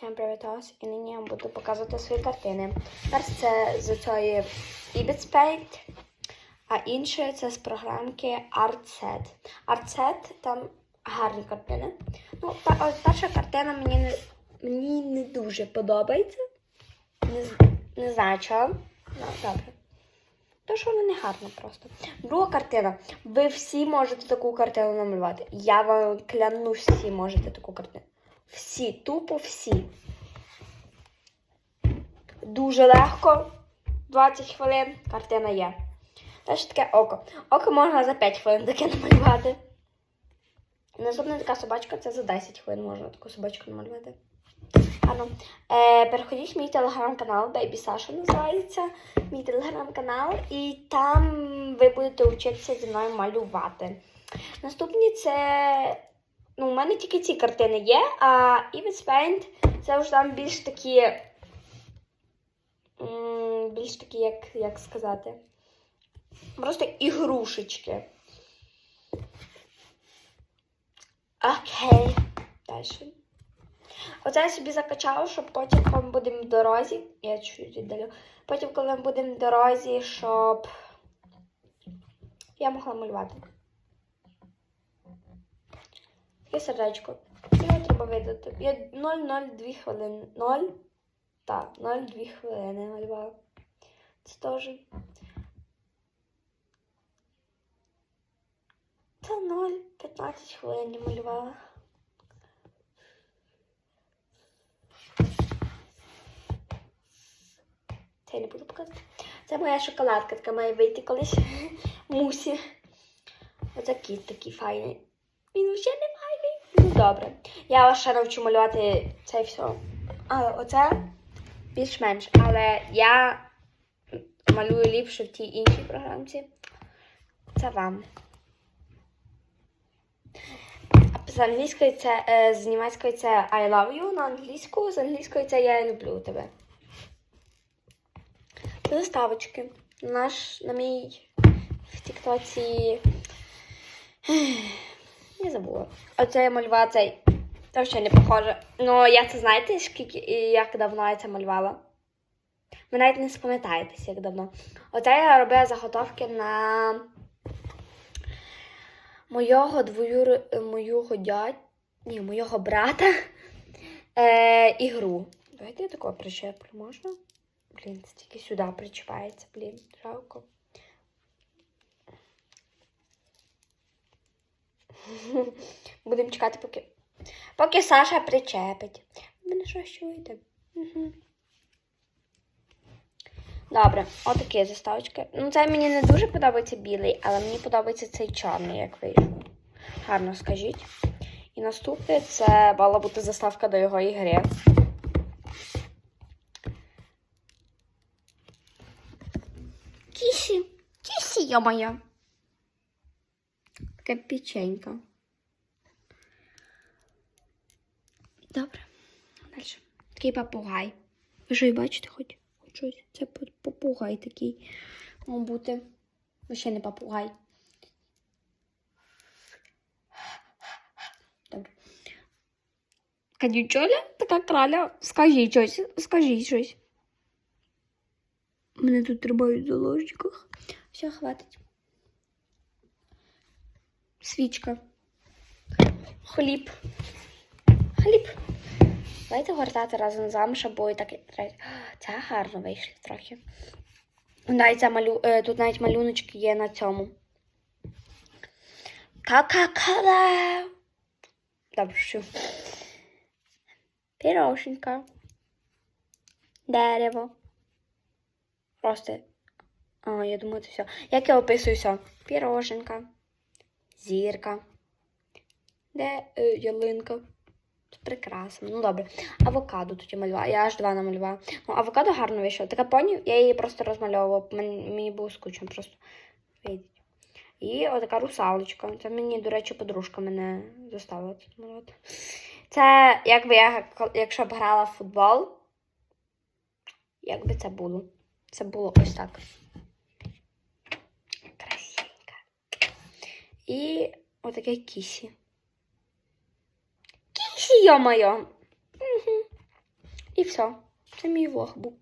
Всім привітос! І нині я вам буду показувати свої картини. Перш це з цієї Ibis Paint, а інше це з програмки ArtSet. ArtSet там гарні картини. Ну, ось перша картина мені не, мені не дуже подобається. Не, не знаю чого. Ну, добре. То, що вона не гарна просто. Друга картина. Ви всі можете таку картину намалювати. Я вам клянусь, всі можете таку картину. Всі, тупо всі. Дуже легко. 20 хвилин картина є. Теж таке око. Око можна за 5 хвилин таке намалювати. Наступна така собачка це за 10 хвилин можна таку собачку намалювати. Гарно. Е, переходіть в мій телеграм-канал, Baby Sasha називається. Мій телеграм-канал, і там ви будете вчитися зі мною малювати. Наступні це. Ну, у мене тільки ці картини є, а Ibis Paint це вже там більш такі. Більш такі, як, як сказати. Просто ігрушечки. Окей. Далі. Оце я собі закачала, щоб потім, коли ми будемо в дорозі. Я чуть віддалю. Потім, коли ми будемо в дорозі, щоб я могла малювати. Таке сердечко. Його треба видати. Я 0,02 хвилини. 0. Так, 0,2 хвилини малювала. Це теж. Та 0,15 хвилин малювала. Це я не буду показувати. Це моя шоколадка, така має вийти колись мусі. Оце кіт такий файний. Він вже не файний. Ну добре. Я вас ще навчу малювати це все. Але оце більш-менш. Але я малюю ліпше в тій іншій програмці. Це вам. З англійської це е, з німецької це I love you на англійську, з англійської це я люблю тебе. Заставочки. Наш, на мій в Тіктоці. Я забула. Оце я малювала цей. Це ще не похоже. Ну, я це знаєте, скільки і як давно я це малювала? Ви навіть не спам'ятаєтеся, як давно. Оце я робила заготовки на мого двоюр... мого дядь... Ні, мого брата е, ігру. Давайте я такого прищеплю, можна? Блін, це тільки сюди причіпається, блін, жалко. Будемо чекати, поки. Поки Саша причепить. Мене щось чуєте? Угу. Добре, отакі заставочки. Ну, це мені не дуже подобається білий, але мені подобається цей чорний, як вийшов. Гарно скажіть. І наступне це мала бути заставка до його ігри. Кісі, кісі, я моя. Така печенька. Добре. Далі. Такий попугай. Ви і бачите хоч? Щось? Це попугай такий. Мав бути. Ну, ще не попугай. Добре. Канючоля, така краля. Скажіть щось, скажіть щось. Мене тут тримають в заложниках. Все, хватить. Свічка. Хліб. Хліб. Давайте гортати разом з вами, щоб було так. Це гарно вийшло трохи. Навіть малю... е, Тут навіть малюночки є на цьому. Ка-ка-кала. Добре, що. Піроженька. Дерево. Просто. А, я думаю, це все. Як я описую все? Піроженка, зірка. Де е, ялинка? Це прекрасно. Ну добре. Авокадо тут я малювала. Я аж два намалювала. Ну, авокадо гарно вийшло. Така поні, я її просто розмальовувала. Мені, було скучно просто. І отака русалочка. Це мені, до речі, подружка мене заставила тут малювати. Це якби я, якщо б грала в футбол, як би це було? Це було ось так. І отаке кісі. Кісі, йо-моє! Угу. все. Це мій влог був.